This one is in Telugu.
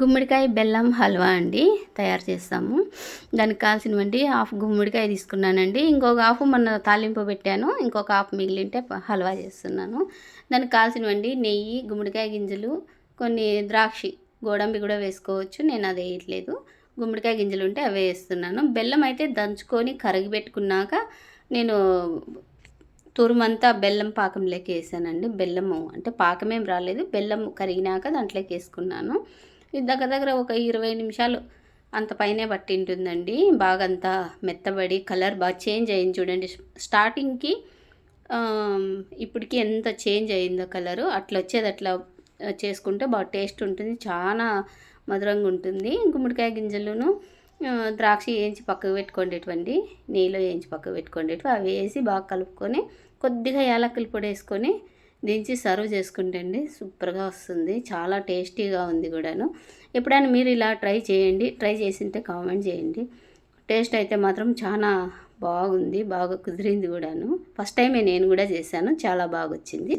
గుమ్మడికాయ బెల్లం హల్వా అండి తయారు చేస్తాము. దానికి కావాల్సినవండి హాఫ్ గుమ్మడికాయ తీసుకున్నానండి. ఇంకొక హాఫ్ మొన్న తాలింపు పెట్టాను. ఇంకొక హాఫ్ మిగిలింటే హల్వా చేస్తున్నాను. దానికి కావాల్సినవండి నెయ్యి గుమ్మడికాయ గింజలు కొన్ని ద్రాక్షి గోడంబి కూడా వేసుకోవచ్చు. నేను అది వేయట్లేదు. గుమ్మడికాయ గింజలు ఉంటే అవే వేస్తున్నాను. బెల్లం అయితే దంచుకొని కరిగిపెట్టుకున్నాక నేను తురుమంతా బెల్లం పాకంలోకి వేసానండి. బెల్లము అంటే పాకమేం రాలేదు. బెల్లం కరిగినాక దాంట్లోకి వేసుకున్నాను. ఇది దగ్గర దగ్గర ఒక ఇరవై నిమిషాలు అంత పైనే పట్టి ఉంటుందండి బాగా అంతా మెత్తబడి కలర్ బాగా చేంజ్ అయింది చూడండి. స్టార్టింగ్కి ఇప్పటికి ఎంత చేంజ్ అయిందో కలరు. అట్లా వచ్చేది అట్లా చేసుకుంటే బాగా టేస్ట్ ఉంటుంది. చాలా మధురంగా ఉంటుంది. గుమ్మడికాయ గింజలను ద్రాక్ష వేయించి పక్కకు పెట్టుకోండేటువంటి నీళ్ళు వేయించి పక్కకు పెట్టుకోండేటివి. అవి వేసి బాగా కలుపుకొని కొద్దిగా యాలకుల పొడి వేసుకొని దించి సర్వ్ చేసుకుంటే అండి సూపర్గా వస్తుంది. చాలా టేస్టీగా ఉంది కూడాను. ఎప్పుడైనా మీరు ఇలా ట్రై చేయండి. ట్రై చేసింటే కామెంట్ చేయండి. టేస్ట్ అయితే మాత్రం చాలా బాగుంది. బాగా కుదిరింది కూడాను. ఫస్ట్ టైమే నేను కూడా చేశాను. చాలా బాగా వచ్చింది